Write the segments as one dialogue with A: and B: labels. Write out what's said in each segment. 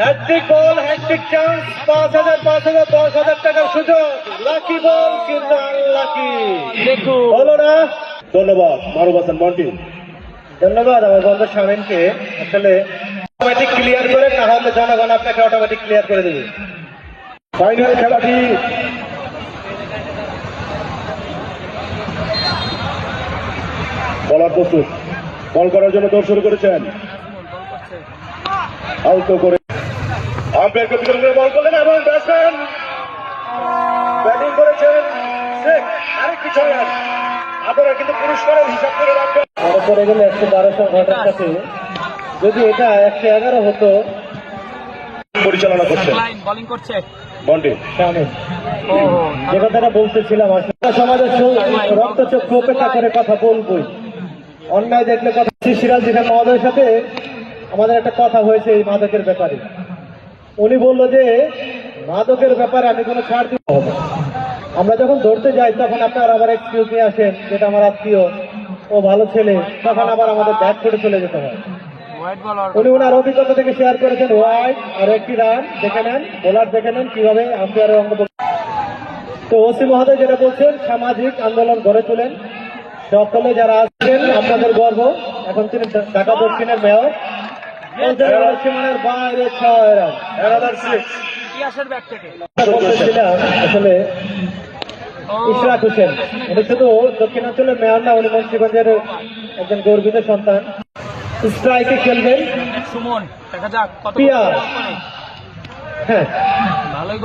A: Hat trick বল hat trick chance পাঁচ হাজার পাঁচ হাজার, দশ হাজার টাকার সুযোগ। লাকি বল কিন্তু আনলাকি হলো না। ধন্যবাদ হাসান মন্টি। ধন্যবাদ আমার বন্ধু আসলে অটোমেটিক ক্লিয়ার করে তাহলে জনগণ আপনাকে অটোমেটিক ক্লিয়ার করে দেবে। ফাইনাল খেলাটি। বলার প্রস্তুত। বল করার জন্য দৌড় শুরু করেছেন। আউটো করে। আম্পায়ারকে বিতরণ করে বল করলেন এবং ব্যাটসম্যান। ব্যাটিং করেছেন শেখ আরেকটি ছয় আপনারা কিন্তু পুরস্কারের হিসাব করে রাখবেন। গেলে একশো বারোশো ঘটার সাথে যদি এটা একশো এগারো হতো। পরিচালনা
B: বোলিং করছে।
A: বন্ডে যে কথাটা বলতেছিলাম আসলে সমাজের রক্তচক্ষু উপেক্ষা করে কথা বলবই। অন্যায় দেখলে কথা শ্রী সিরাজ মহোদয়ের সাথে আমাদের একটা কথা হয়েছে এই মাদকের ব্যাপারে। উনি বলল যে মাদকের ব্যাপারে আমি কোনো ছাড় দিব হবে আমরা যখন ধরতে যাই তখন আপনার আবার এক্সকিউজ নিয়ে আসেন যেটা আমার আত্মীয় ও ভালো ছেলে তখন আবার আমাদের ব্যাগ করে চলে যেতে হয়। উনি ওনার অভিজ্ঞতা থেকে শেয়ার করেছেন ওয়াইড আর একটি রান দেখে নেন বোলার দেখে নেন কীভাবে আম্পায়ারের অঙ্গ তো ওসি মহোদয় যেটা বলছেন সামাজিক আন্দোলন গড়ে তোলেন। সকলে যারা আছেন আপনাদের গর্ব। এখন তিনি ঢাকা দক্ষিণের মেয়র সীমানার বাইরে ছয় আসলে ইশরাক হোসেন উনি শুধু দক্ষিণাঞ্চলের মেয়র না উনি মুন্সিগঞ্জের একজন গর্বিত সন্তান। স্ট্রাইকে খেলবেন
B: সুমন দেখা যাক কত
A: পিয়া। হ্যাঁ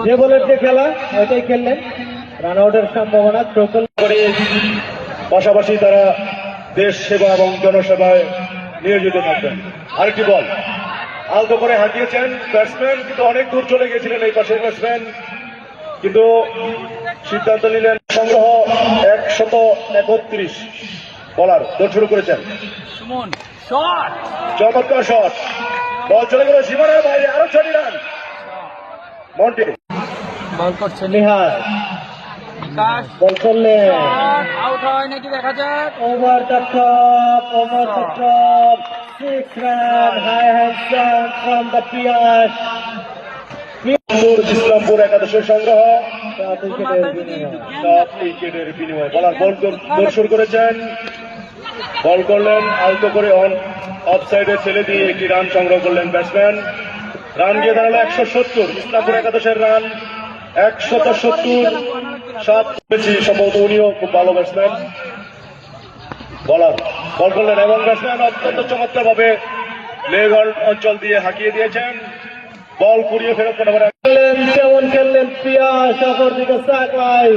A: যে বলের যে খেলা ওইটাই খেললেন। রান আউটের সম্ভাবনা ট্রোকল করে পাশাপাশি তারা দেশ সেবা এবং জনসেবায় নিয়োজিত থাকবেন। আরেকটি বল। আলতো করে হাঁটিয়েছেন ব্যাটসম্যান কিন্তু অনেক দূর চলে গেছিলেন এই পাশের ব্যাটসম্যান কিন্তু সিদ্ধান্ত নিলেন সংগ্রহ একশত একত্রিশ বলার। দৌড় শুরু করেছেন। চমৎকার শট বল চলে গেল সীমানার বাইরে আরও ছটি রান। মন্টি।
B: বল করছে
A: নিহার। বল করলেন
B: আউট হয় নাকি দেখা যাক?
A: Over the top over the top একাদশের সংগ্রহ করেছেন বল করলেন আলতো করে অন অফ সাইডে ছেলে দিয়ে একটি রান সংগ্রহ করলেন ব্যাটসম্যান রান গিয়ে দাঁড়াল একশো সত্তর ইসলামপুর একাদশের রান একশত সত্তর সাত পেয়েছি সম্ভবত উনিও খুব ভালো ব্যাটসম্যান বলার বল করলেন এবং ব্যাটসম্যান অত্যন্ত চমৎকার ভাবে লেগ অঞ্চল দিয়ে হাঁকিয়ে দিয়েছেন। বল কুড়িয়ে ফেরত করতে পারে খেললেন যেমন খেললেন পিয়াস অপর দিকে সাকলাই.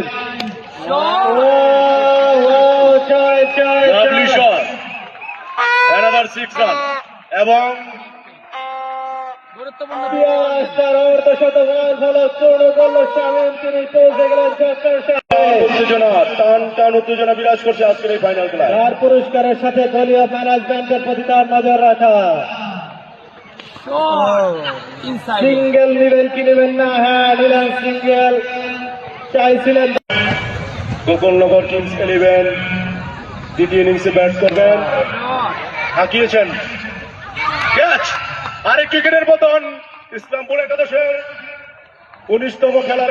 C: এবং
B: গুরুত্বপূর্ণ
A: শতভাগ ভালো পূর্ণ করল তিনি পৌঁছে গেলেন
C: উত্তেজনা টান টান উত্তেজনা বিরাজ করছে আজকের এই ফাইনাল
A: তার পুরস্কারের সাথে দলীয় ম্যানেজমেন্টের প্রতি তার নজর রাখা। সিঙ্গেল নিবেন কি নেবেন না? হ্যাঁ নিলেন সিঙ্গেল। চাইছিলেন
C: গোকুলনগর কিংস ইলেভেন দ্বিতীয় ইনিংসে ব্যাট করবেন। হাঁকিয়েছেন। ক্যাচ আরেক ক্রিকেটের পতন ইসলামপুর একাদশের উনিশতম খেলার